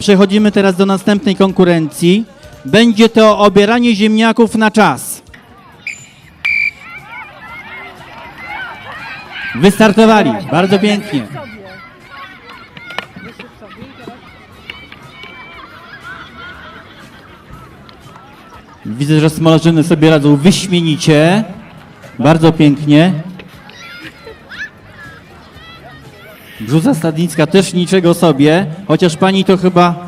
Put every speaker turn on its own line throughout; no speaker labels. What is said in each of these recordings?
Przechodzimy teraz do następnej konkurencji. Będzie to obieranie ziemniaków na czas. Wystartowali. Bardzo pięknie. Widzę, że smolarzyny sobie radzą wyśmienicie. Bardzo pięknie. Brzuza Stadnicka też niczego sobie, chociaż pani to chyba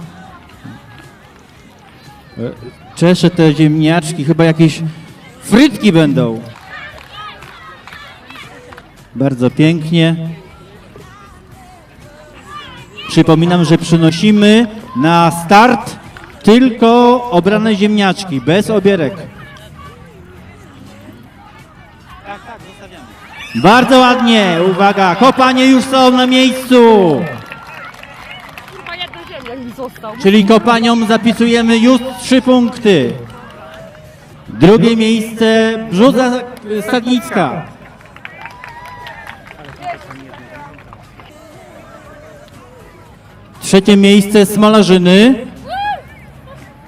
czesze te ziemniaczki, chyba jakieś frytki będą. Bardzo pięknie. Przypominam, że przynosimy na start tylko obrane ziemniaczki, bez obierek. Bardzo ładnie, uwaga, kopanie już są na miejscu.
Chyba jedna ziemia mi został.
Czyli kopaniom zapisujemy już trzy punkty. Drugie miejsce Brzuza Stadnicka. Trzecie miejsce Smolarzyny.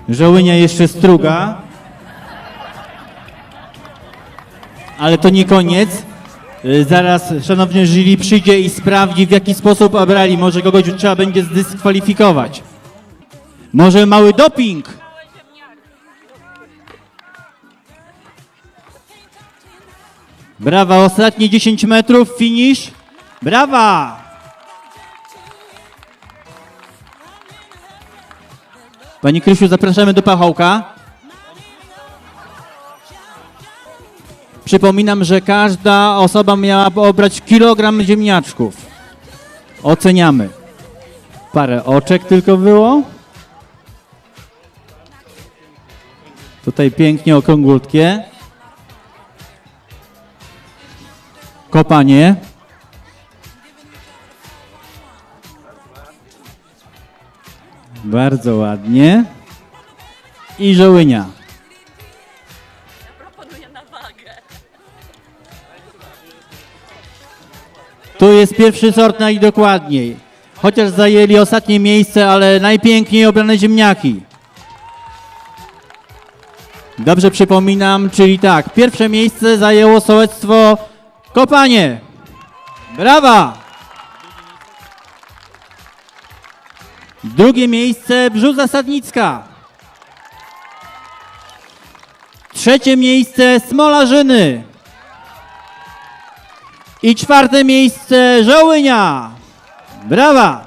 Żołynia jeszcze struga. Ale to nie koniec. Y, Zaraz szanowny jury przyjdzie i sprawdzi w jaki sposób obrali. Może kogoś trzeba będzie zdyskwalifikować. Może mały doping? Brawa, ostatnie 10 metrów, finish. Brawa! Pani Krysiu, zapraszamy do pachołka. Przypominam, że każda osoba miała obrać kilogram ziemniaczków. Oceniamy. Parę oczek tylko było. Tutaj pięknie okrągłutkie. Kopanie. Bardzo ładnie. I żołynia. Tu jest pierwszy sort najdokładniej. Chociaż zajęli ostatnie miejsce, ale najpiękniej obrane ziemniaki. Dobrze przypominam, czyli tak, pierwsze miejsce zajęło sołectwo Kopanie. Brawa! Drugie miejsce Brzuza Sadnicka. Trzecie miejsce Smolarzyny. I czwarte miejsce Żołynia. Brawa!